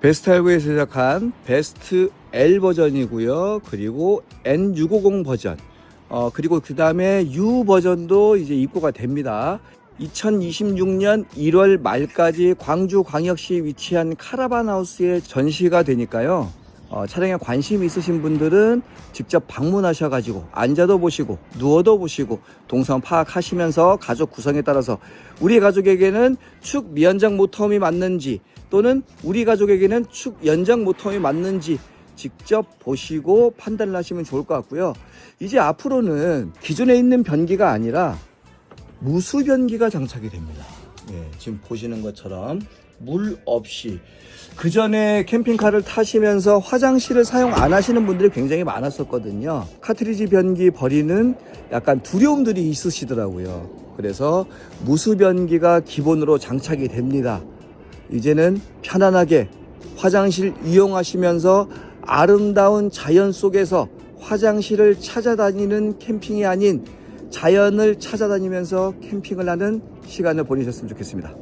베스트 알고에 제작한 베스트 L 버전이고요. 그리고 N650 버전. 어, 그리고 그 다음에 U 버전도 이제 입고가 됩니다. 2026년 1월 말까지 광주 광역시에 위치한 카라반 하우스에 전시가 되니까요. 어, 차량에 관심 있으신 분들은 직접 방문하셔가지고 앉아도 보시고 누워도 보시고 동선 파악하시면서 가족 구성에 따라서 우리 가족에게는 축 미연장 모터홈이 맞는지 또는 우리 가족에게는 축 연장 모터홈이 맞는지 직접 보시고 판단을 하시면 좋을 것 같고요. 이제 앞으로는 기존에 있는 변기가 아니라 무수 변기가 장착이 됩니다. 예, 지금 보시는 것처럼 물 없이 그 전에 캠핑카를 타시면서 화장실을 사용 안 하시는 분들이 굉장히 많았었거든요. 카트리지 변기 버리는 약간 두려움들이 있으시더라고요. 그래서 무수 변기가 기본으로 장착이 됩니다. 이제는 편안하게 화장실 이용하시면서 아름다운 자연 속에서 화장실을 찾아다니는 캠핑이 아닌 자연을 찾아다니면서 캠핑을 하는 시간을 보내셨으면 좋겠습니다.